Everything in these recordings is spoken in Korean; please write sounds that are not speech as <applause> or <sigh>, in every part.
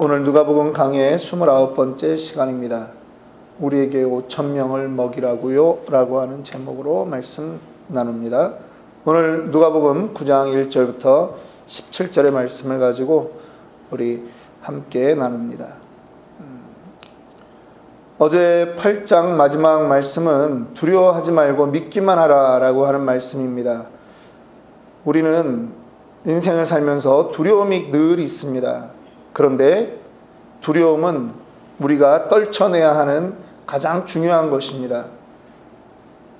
오늘 누가복음 강의 29번째 시간입니다. 우리에게 5천 명을 먹이라고요 라고 하는 제목으로 말씀 나눕니다. 오늘 누가복음 9장 1절부터 17절의 말씀을 가지고 우리 함께 나눕니다. 음, 어제 8장 마지막 말씀은 두려워하지 말고 믿기만 하라 라고 하는 말씀입니다. 우리는 인생을 살면서 두려움이 늘 있습니다. 그런데 두려움은 우리가 떨쳐내야 하는 가장 중요한 것입니다.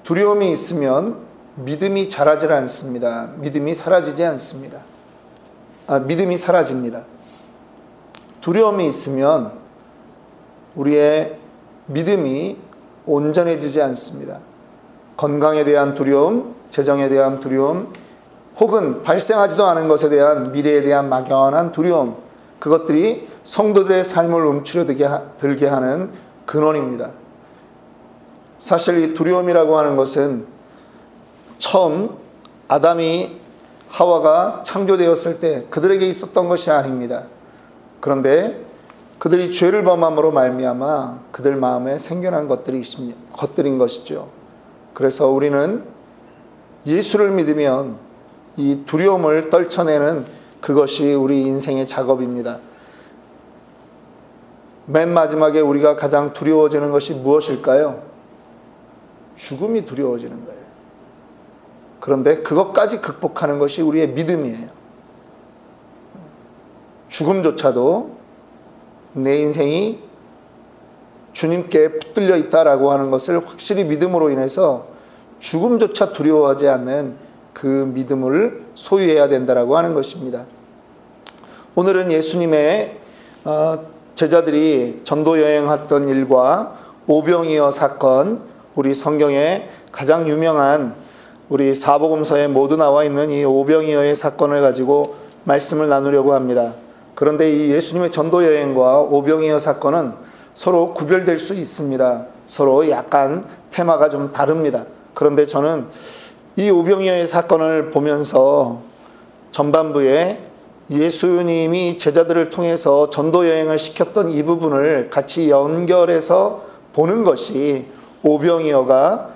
두려움이 있으면 믿음이 자라질 않습니다. 믿음이 사라지지 않습니다. 아, 믿음이 사라집니다. 두려움이 있으면 우리의 믿음이 온전해지지 않습니다. 건강에 대한 두려움, 재정에 대한 두려움, 혹은 발생하지도 않은 것에 대한 미래에 대한 막연한 두려움, 그것들이 성도들의 삶을 움츠러들게 하는 근원입니다. 사실 이 두려움이라고 하는 것은 처음 아담이 하와가 창조되었을 때 그들에게 있었던 것이 아닙니다. 그런데 그들이 죄를 범함으로 말미암아 그들 마음에 생겨난 것들이 것들인 것이죠. 그래서 우리는 예수를 믿으면 이 두려움을 떨쳐내는 그것이 우리 인생의 작업입니다. 맨 마지막에 우리가 가장 두려워지는 것이 무엇일까요? 죽음이 두려워지는 거예요. 그런데 그것까지 극복하는 것이 우리의 믿음이에요. 죽음조차도 내 인생이 주님께 붙들려 있다라고 하는 것을 확실히 믿음으로 인해서 죽음조차 두려워하지 않는 그 믿음을 소유해야 된다라고 하는 것입니다. 오늘은 예수님의 어, 제자들이 전도 여행했던 일과 오병이어 사건, 우리 성경에 가장 유명한 우리 사복음서에 모두 나와 있는 이 오병이어의 사건을 가지고 말씀을 나누려고 합니다. 그런데 이 예수님의 전도 여행과 오병이어 사건은 서로 구별될 수 있습니다. 서로 약간 테마가 좀 다릅니다. 그런데 저는 이 오병이어의 사건을 보면서 전반부에 예수님이 제자들을 통해서 전도 여행을 시켰던 이 부분을 같이 연결해서 보는 것이 오병이어가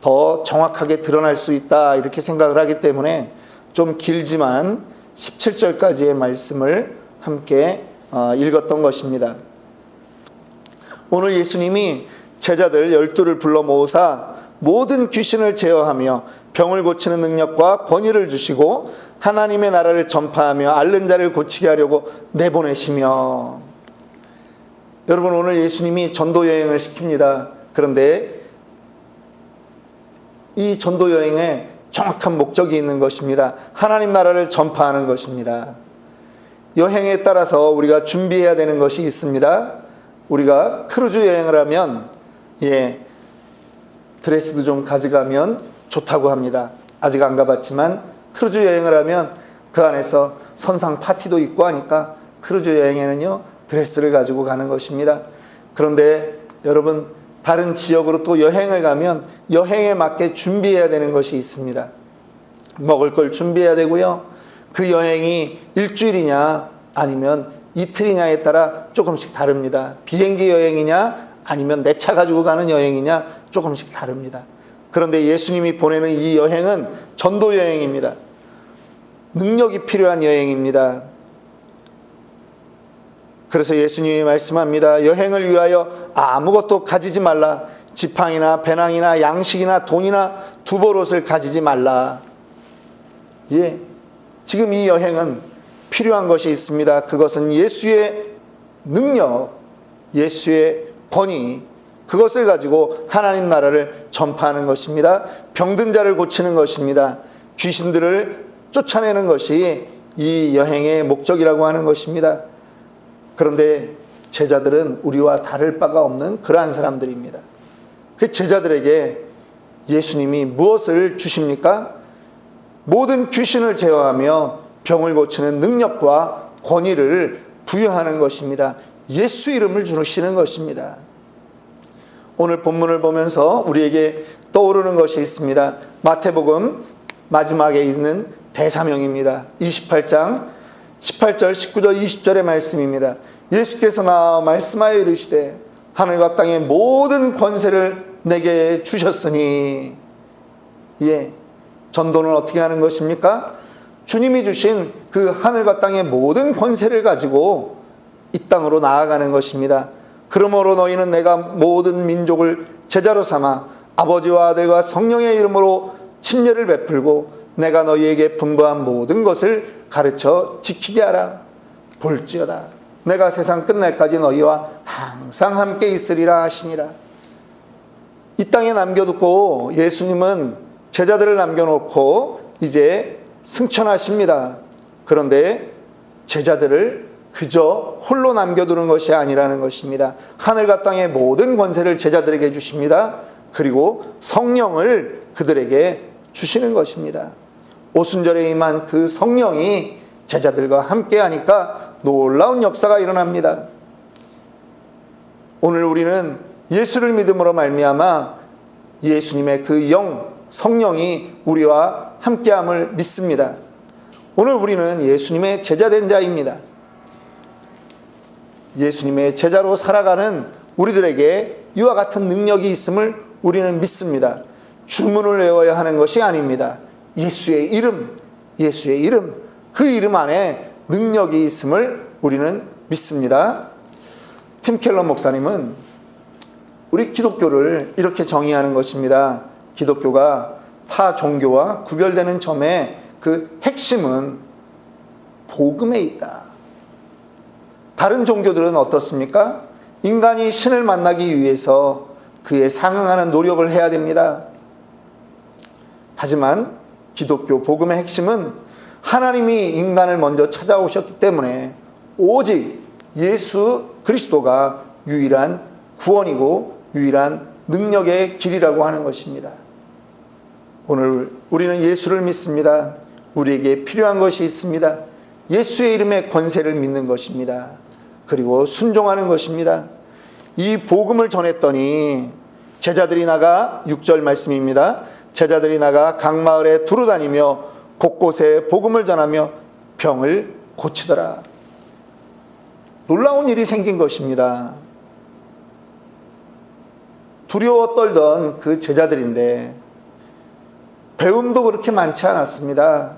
더 정확하게 드러날 수 있다 이렇게 생각을 하기 때문에 좀 길지만 17절까지의 말씀을 함께 어, 읽었던 것입니다. 오늘 예수님이 제자들 열두를 불러 모으사 모든 귀신을 제어하며 병을 고치는 능력과 권위를 주시고 하나님의 나라를 전파하며 앓는 자를 고치게 하려고 내보내시며 여러분 오늘 예수님이 전도 여행을 시킵니다. 그런데 이 전도 여행에 정확한 목적이 있는 것입니다. 하나님 나라를 전파하는 것입니다. 여행에 따라서 우리가 준비해야 되는 것이 있습니다. 우리가 크루즈 여행을 하면 예 드레스도 좀 가져가면 좋다고 합니다. 아직 안 가봤지만 크루즈 여행을 하면 그 안에서 선상 파티도 있고 하니까 크루즈 여행에는요 드레스를 가지고 가는 것입니다. 그런데 여러분 다른 지역으로 또 여행을 가면 여행에 맞게 준비해야 되는 것이 있습니다. 먹을 걸 준비해야 되고요. 그 여행이 일주일이냐 아니면 이틀이냐에 따라 조금씩 다릅니다. 비행기 여행이냐 아니면 내 차 가지고 가는 여행이냐 조금씩 다릅니다. 그런데 예수님이 보내는 이 여행은 전도 여행입니다. 능력이 필요한 여행입니다. 그래서 예수님이 말씀합니다. 여행을 위하여 아무것도 가지지 말라. 지팡이나 배낭이나 양식이나 돈이나 두벌옷을 가지지 말라. 예. 지금 이 여행은 필요한 것이 있습니다. 그것은 예수의 능력, 예수의 권위, 그것을 가지고 하나님 나라를 전파하는 것입니다. 병든 자를 고치는 것입니다. 귀신들을 쫓아내는 것이 이 여행의 목적이라고 하는 것입니다. 그런데 제자들은 우리와 다를 바가 없는 그러한 사람들입니다. 그 제자들에게 예수님이 무엇을 주십니까? 모든 귀신을 제어하며 병을 고치는 능력과 권위를 부여하는 것입니다. 예수 이름을 주시는 것입니다. 오늘 본문을 보면서 우리에게 떠오르는 것이 있습니다. 마태복음 마지막에 있는 대사명입니다. 28장 18절, 19절, 20절의 말씀입니다. 예수께서 나와 말씀하여 이르시되 하늘과 땅의 모든 권세를 내게 주셨으니 예. 전도는 어떻게 하는 것입니까? 주님이 주신 그 하늘과 땅의 모든 권세를 가지고 이 땅으로 나아가는 것입니다. 그러므로 너희는 내가 모든 민족을 제자로 삼아 아버지와 아들과 성령의 이름으로 침례를 베풀고 내가 너희에게 분부한 모든 것을 가르쳐 지키게 하라. 볼지어다. 내가 세상 끝날까지 너희와 항상 함께 있으리라 하시니라. 이 땅에 남겨두고 예수님은 제자들을 남겨놓고 이제 승천하십니다. 그런데 제자들을 그저 홀로 남겨두는 것이 아니라는 것입니다. 하늘과 땅의 모든 권세를 제자들에게 주십니다. 그리고 성령을 그들에게 주시는 것입니다. 오순절에 임한 그 성령이 제자들과 함께 하니까 놀라운 역사가 일어납니다. 오늘 우리는 예수를 믿음으로 말미암아 예수님의 그 영, 성령이 우리와 함께함을 믿습니다. 오늘 우리는 예수님의 제자된 자입니다. 예수님의 제자로 살아가는 우리들에게 이와 같은 능력이 있음을 우리는 믿습니다. 주문을 외워야 하는 것이 아닙니다. 예수의 이름, 예수의 이름, 그 이름 안에 능력이 있음을 우리는 믿습니다. 팀 켈러 목사님은 우리 기독교를 이렇게 정의하는 것입니다. 기독교가 타 종교와 구별되는 점의 그 핵심은 복음에 있다. 다른 종교들은 어떻습니까? 인간이 신을 만나기 위해서 그에 상응하는 노력을 해야 됩니다. 하지만 기독교 복음의 핵심은 하나님이 인간을 먼저 찾아오셨기 때문에 오직 예수 그리스도가 유일한 구원이고 유일한 능력의 길이라고 하는 것입니다. 오늘 우리는 예수를 믿습니다. 우리에게 필요한 것이 있습니다. 예수의 이름의 권세를 믿는 것입니다. 그리고 순종하는 것입니다. 이 복음을 전했더니 제자들이 나가 6절 말씀입니다. 제자들이 나가 각 마을에 두루 다니며 곳곳에 복음을 전하며 병을 고치더라. 놀라운 일이 생긴 것입니다. 두려워 떨던 그 제자들인데 배움도 그렇게 많지 않았습니다.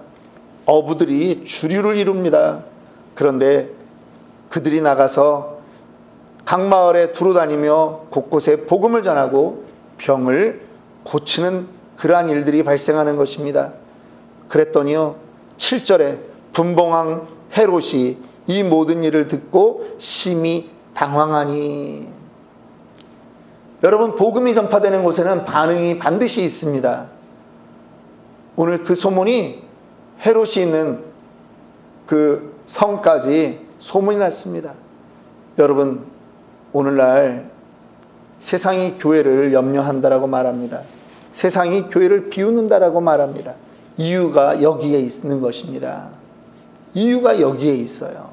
어부들이 주류를 이룹니다. 그런데 그들이 나가서 각 마을에 두루 다니며 곳곳에 복음을 전하고 병을 고치는 그러한 일들이 발생하는 것입니다. 그랬더니요, 7절에 분봉왕 헤롯이 이 모든 일을 듣고 심히 당황하니. 여러분, 복음이 전파되는 곳에는 반응이 반드시 있습니다. 오늘 그 소문이 헤롯이 있는 그 성까지 소문이 났습니다. 여러분, 오늘날 세상이 교회를 염려한다라고 말합니다. 세상이 교회를 비웃는다라고 말합니다. 이유가 여기에 있는 것입니다. 이유가 여기에 있어요.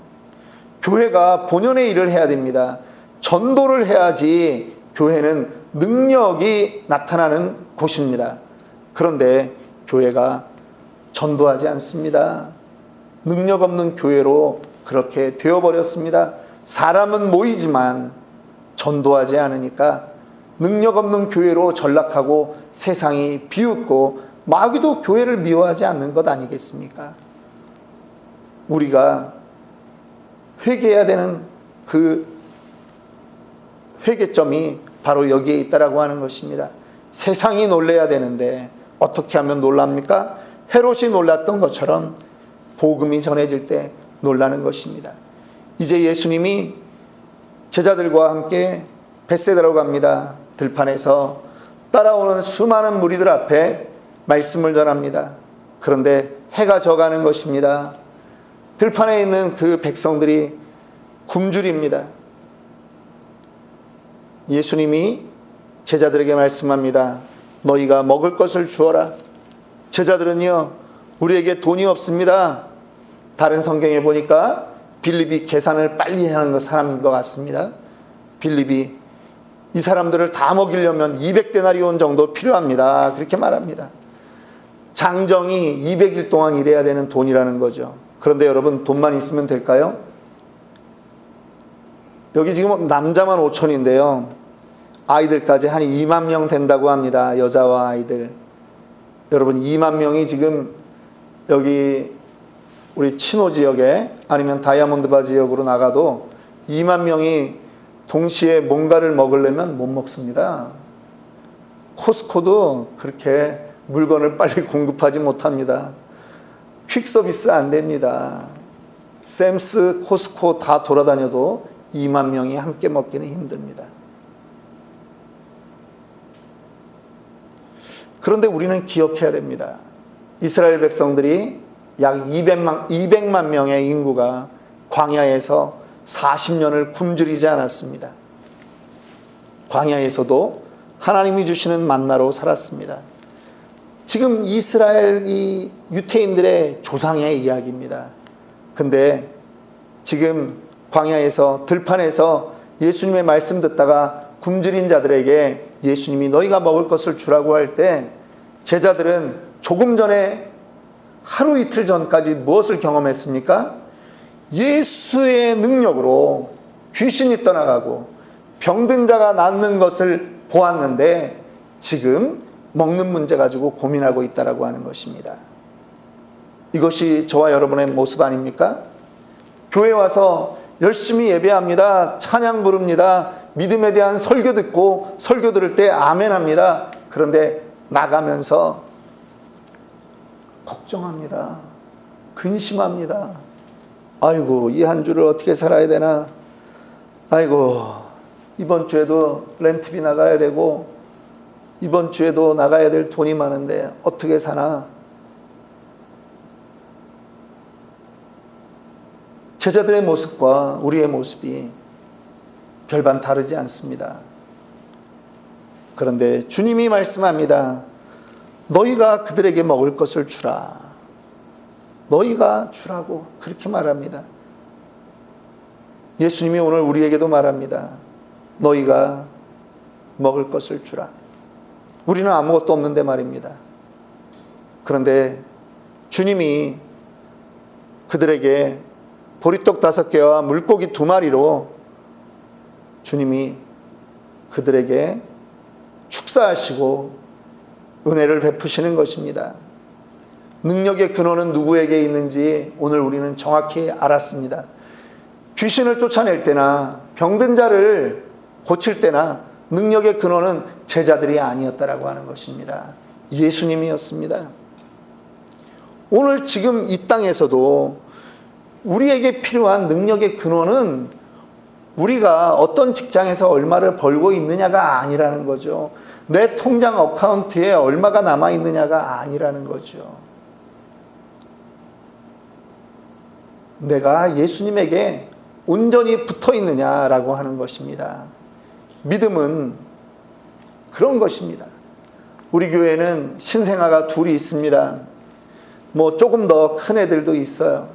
교회가 본연의 일을 해야 됩니다. 전도를 해야지 교회는 능력이 나타나는 곳입니다. 그런데 교회가 전도하지 않습니다. 능력 없는 교회로 그렇게 되어버렸습니다. 사람은 모이지만 전도하지 않으니까 능력 없는 교회로 전락하고 세상이 비웃고 마귀도 교회를 미워하지 않는 것 아니겠습니까? 우리가 회개해야 되는 그 회개점이 바로 여기에 있다라고 하는 것입니다. 세상이 놀래야 되는데 어떻게 하면 놀랍니까? 헤롯이 놀랐던 것처럼 복음이 전해질 때 놀라는 것입니다. 이제 예수님이 제자들과 함께 벳세다로 갑니다. 들판에서 따라오는 수많은 무리들 앞에 말씀을 전합니다. 그런데 해가 져가는 것입니다. 들판에 있는 그 백성들이 굶주립니다. 예수님이 제자들에게 말씀합니다. 너희가 먹을 것을 주어라. 제자들은요, 우리에게 돈이 없습니다. 다른 성경에 보니까 빌립이 계산을 빨리 하는 것 사람인 것 같습니다. 빌립이 이 사람들을 다 먹이려면 200데나리온 정도 필요합니다. 그렇게 말합니다. 장정이 200일 동안 일해야 되는 돈이라는 거죠. 그런데 여러분 돈만 있으면 될까요? 여기 지금 남자만 5천인데요. 아이들까지 한 2만 명 된다고 합니다. 여자와 아이들. 여러분 2만 명이 지금 여기 우리 친호 지역에 아니면 다이아몬드 바 지역으로 나가도 2만 명이 동시에 뭔가를 먹으려면 못 먹습니다. 코스코도 그렇게 물건을 빨리 <laughs> 공급하지 못합니다. 퀵 서비스 안 됩니다. 샘스, 코스코 다 돌아다녀도 2만 명이 함께 먹기는 힘듭니다. 그런데 우리는 기억해야 됩니다. 이스라엘 백성들이 약 200만, 200만 명의 인구가 광야에서 40년을 굶주리지 않았습니다. 광야에서도 하나님이 주시는 만나로 살았습니다. 지금 이스라엘이 유태인들의 조상의 이야기입니다. 근데 지금 광야에서 들판에서 예수님의 말씀 듣다가 굶주린 자들에게 예수님이 너희가 먹을 것을 주라고 할 때 제자들은 조금 전에 하루 이틀 전까지 무엇을 경험했습니까? 예수의 능력으로 귀신이 떠나가고 병든 자가 낫는 것을 보았는데 지금 먹는 문제 가지고 고민하고 있다라고 하는 것입니다. 이것이 저와 여러분의 모습 아닙니까? 교회 와서 열심히 예배합니다. 찬양 부릅니다. 믿음에 대한 설교 듣고 설교 들을 때 아멘 합니다. 그런데 나가면서 걱정합니다. 근심합니다. 아이고, 이 한 주를 어떻게 살아야 되나? 아이고, 이번 주에도 렌트비 나가야 되고, 이번 주에도 나가야 될 돈이 많은데 어떻게 사나? 제자들의 모습과 우리의 모습이 별반 다르지 않습니다. 그런데 주님이 말씀합니다. 너희가 그들에게 먹을 것을 주라. 너희가 주라고 그렇게 말합니다. 예수님이 오늘 우리에게도 말합니다. 너희가 먹을 것을 주라. 우리는 아무것도 없는데 말입니다. 그런데 주님이 그들에게 보리떡 다섯 개와 물고기 두 마리로 주님이 그들에게 축사하시고 은혜를 베푸시는 것입니다. 능력의 근원은 누구에게 있는지 오늘 우리는 정확히 알았습니다. 귀신을 쫓아낼 때나 병든 자를 고칠 때나 능력의 근원은 제자들이 아니었다라고 하는 것입니다. 예수님이었습니다. 오늘 지금 이 땅에서도 우리에게 필요한 능력의 근원은 우리가 어떤 직장에서 얼마를 벌고 있느냐가 아니라는 거죠. 내 통장 어카운트에 얼마가 남아 있느냐가 아니라는 거죠. 내가 예수님에게 온전히 붙어 있느냐라고 하는 것입니다. 믿음은 그런 것입니다. 우리 교회는 신생아가 둘이 있습니다. 뭐 조금 더 큰 애들도 있어요.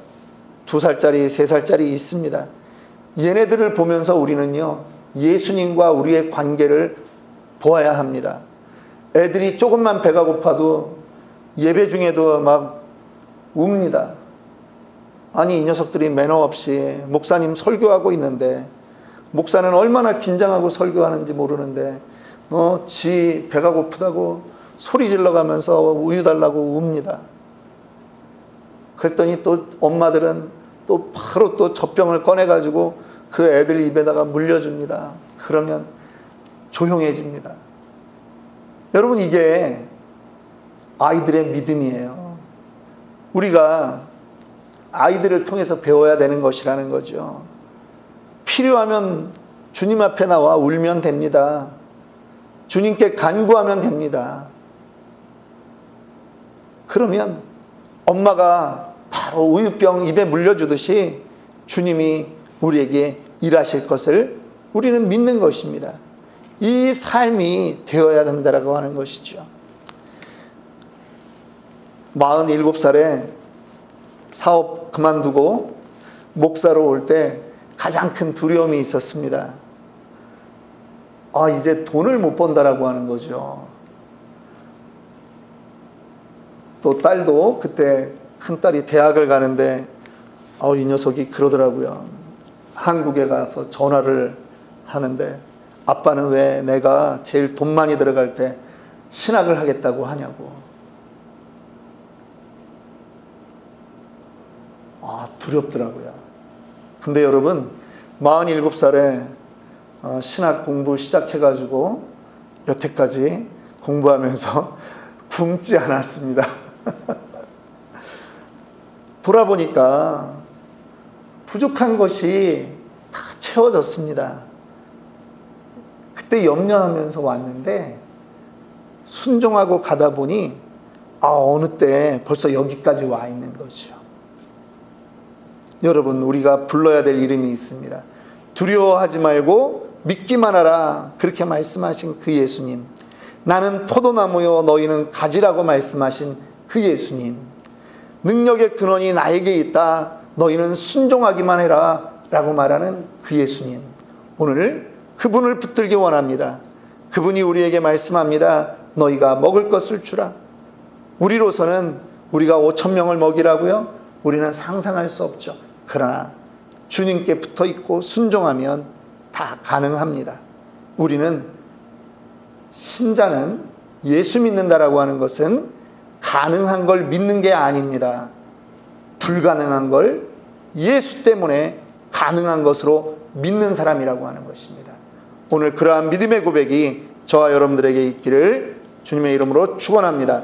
두 살짜리, 세 살짜리 있습니다. 얘네들을 보면서 우리는요, 예수님과 우리의 관계를 보아야 합니다. 애들이 조금만 배가 고파도 예배 중에도 막 웁니다. 아니, 이 녀석들이 매너 없이 목사님 설교하고 있는데, 목사는 얼마나 긴장하고 설교하는지 모르는데, 어, 지 배가 고프다고 소리 질러 가면서 우유 달라고 웁니다. 그랬더니 또 엄마들은 또 바로 또 젖병을 꺼내가지고 그 애들 입에다가 물려줍니다. 그러면 조용해집니다. 여러분, 이게 아이들의 믿음이에요. 우리가 아이들을 통해서 배워야 되는 것이라는 거죠. 필요하면 주님 앞에 나와 울면 됩니다. 주님께 간구하면 됩니다. 그러면 엄마가 바로 우유병 입에 물려주듯이 주님이 우리에게 일하실 것을 우리는 믿는 것입니다. 이 삶이 되어야 된다고 하는 것이죠. 47살에 사업 그만두고 목사로 올 때 가장 큰 두려움이 있었습니다. 아, 이제 돈을 못 번다라고 하는 거죠. 또 딸도 그때 큰 딸이 대학을 가는데 어, 이 녀석이 그러더라고요. 한국에 가서 전화를 하는데 아빠는 왜 내가 제일 돈 많이 들어갈 때 신학을 하겠다고 하냐고. 아, 두렵더라고요. 근데 여러분, 47살에 어, 신학 공부 시작해가지고 여태까지 공부하면서 <laughs> 굶지 않았습니다. <laughs> 돌아보니까 부족한 것이 다 채워졌습니다. 그때 염려하면서 왔는데 순종하고 가다 보니 아, 어느 때 벌써 여기까지 와 있는 거죠. 여러분, 우리가 불러야 될 이름이 있습니다. 두려워하지 말고 믿기만 하라. 그렇게 말씀하신 그 예수님. 나는 포도나무요, 너희는 가지라고 말씀하신 그 예수님. 능력의 근원이 나에게 있다. 너희는 순종하기만 해라. 라고 말하는 그 예수님. 오늘 그분을 붙들기 원합니다. 그분이 우리에게 말씀합니다. 너희가 먹을 것을 주라. 우리로서는 우리가 5천 명을 먹이라고요? 우리는 상상할 수 없죠. 그러나 주님께 붙어 있고 순종하면 다 가능합니다. 우리는 신자는 예수 믿는다라고 하는 것은 가능한 걸 믿는 게 아닙니다. 불가능한 걸 예수 때문에 가능한 것으로 믿는 사람이라고 하는 것입니다. 오늘 그러한 믿음의 고백이 저와 여러분들에게 있기를 주님의 이름으로 축원합니다.